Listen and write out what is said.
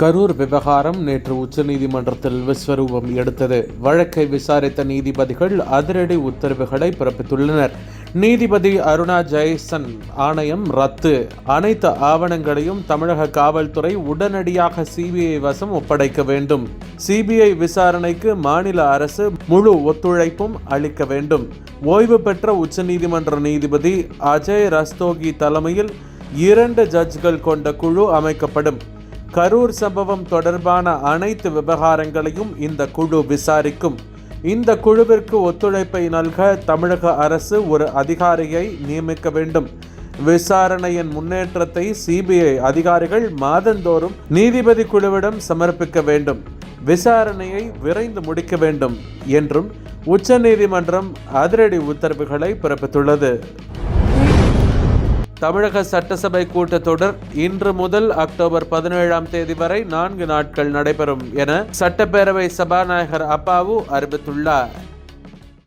கரூர் விவகாரம் நேற்று உச்சநீதிமன்றத்தில் விஸ்வரூபம் எடுத்தது. வழக்கை விசாரித்த நீதிபதிகள் அதிரடி உத்தரவுகளை பிறப்பித்துள்ளனர். நீதிபதி அருணா ஜெயசன் ஆணையம் ரத்து. அனைத்து ஆவணங்களையும் தமிழக காவல்துறை உடனடியாக சிபிஐ வசம் ஒப்படைக்க வேண்டும். சிபிஐ விசாரணைக்கு மாநில அரசு முழு ஒத்துழைப்பும் அளிக்க வேண்டும். ஓய்வு பெற்ற உச்சநீதிமன்ற நீதிபதி அஜய் ரஸ்தோகி தலைமையில் இரண்டு ஜட்ஜ்கள் கொண்ட குழு அமைக்கப்படும். கரூர் சம்பவம் தொடர்பான அனைத்து விவகாரங்களையும் இந்த குழு விசாரிக்கும். இந்த குழுவிற்கு ஒத்துழைப்பை நல்க தமிழக அரசு ஒரு அதிகாரியை நியமிக்க வேண்டும். விசாரணையின் முன்னேற்றத்தை சிபிஐ அதிகாரிகள் மாதந்தோறும் நீதிபதி குழுவிடம் சமர்ப்பிக்க வேண்டும். விசாரணையை விரைந்து முடிக்க வேண்டும் என்றும் உச்சநீதிமன்றம் அதிரடி உத்தரவுகளை பிறப்பித்துள்ளது. தமிழக சட்டசபை கூட்டத்தொடர் இன்று முதல் அக்டோபர் பதினேழாம் தேதி வரை நான்கு நாட்கள் நடைபெறும் என சட்டப்பேரவை சபாநாயகர் அப்பாவு அறிவித்துள்ளார்.